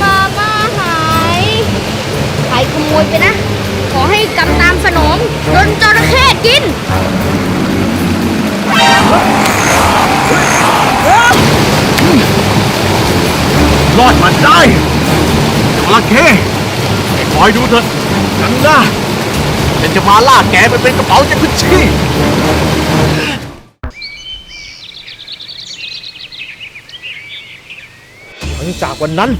มามาหายใครขโมยไปนะ ขอให้กำตามสนมงโดนจระเข้กิน อดมาได้จระเข้คอยดูเถอะกันหน้าฉันจะมาล่าแกไปเป็นกระเป๋าเจะพึ่งชี่หลังจากวันนั้น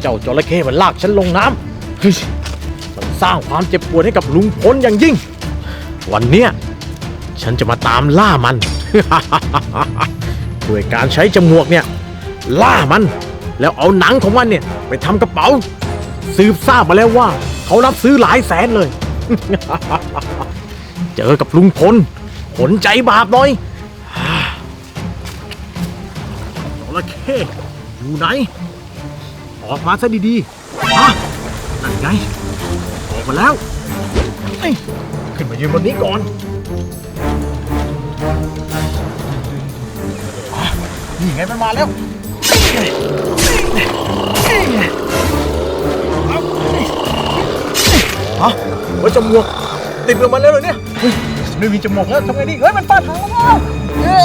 เจ้าจระเข้มันลากฉันลงน้ำเฮ้ยมันสร้างความเจ็บปวดให้กับลุงพลอย่างยิ่ง วันเนี้ยฉันจะมาตามล่ามัน ด้วยการใช้จมวกเนี่ย ล่ามัน แล้วเอาหนังของมันเนี่ย ไปทำกระเป๋า สืบทราบมาแล้วว่า เขารับซื้อหลายแสนเลย เจอกับลุงพลขนใจบาปหน่อยจระเข้อยู่ไหน ออกมาซะดีๆฮะนั่นไง ออกมาแล้วเอ้ยขึ้นมายืนบนนี้ก่อนนี่ไงมันมาแล้ว ว่าจมูกติดลงมาแล้วเหรอเนี่ยเฮ้ยไม่มีจมูกแล้วทำไงดีเฮ้ยมันฟาดหางแล้วเอ้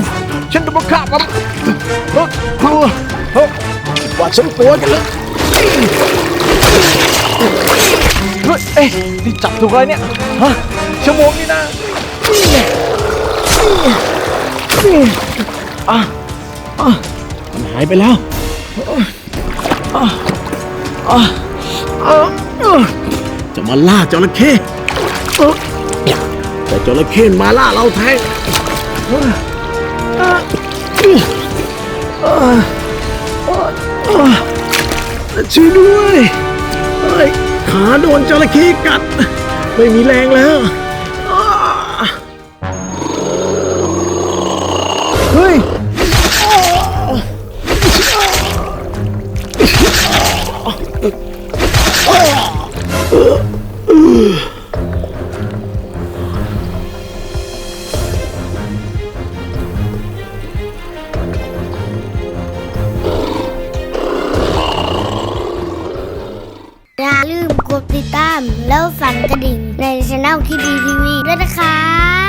ยฉันจะมาฆ่ามันเฮ้ยกลัวเฮ้ยว่าฉันกลัวกันเลยเฮ้ยเอ้ย นี่จับถูกอะไรเนี่ยฮะชั่วโมงนี่นะอะอะมันหายไปแล้วอะอะอะอะจะมาล่าจระเข้อ้อแต่จระเข้มาล่าเราแทนช่วยด้วย ขาโดนจระเข้กัด ไม่มีแรงแล้ว ดติดตามแล้วฝันกระดิ่งในช่องคิดดีทีวีด้วยนะคะ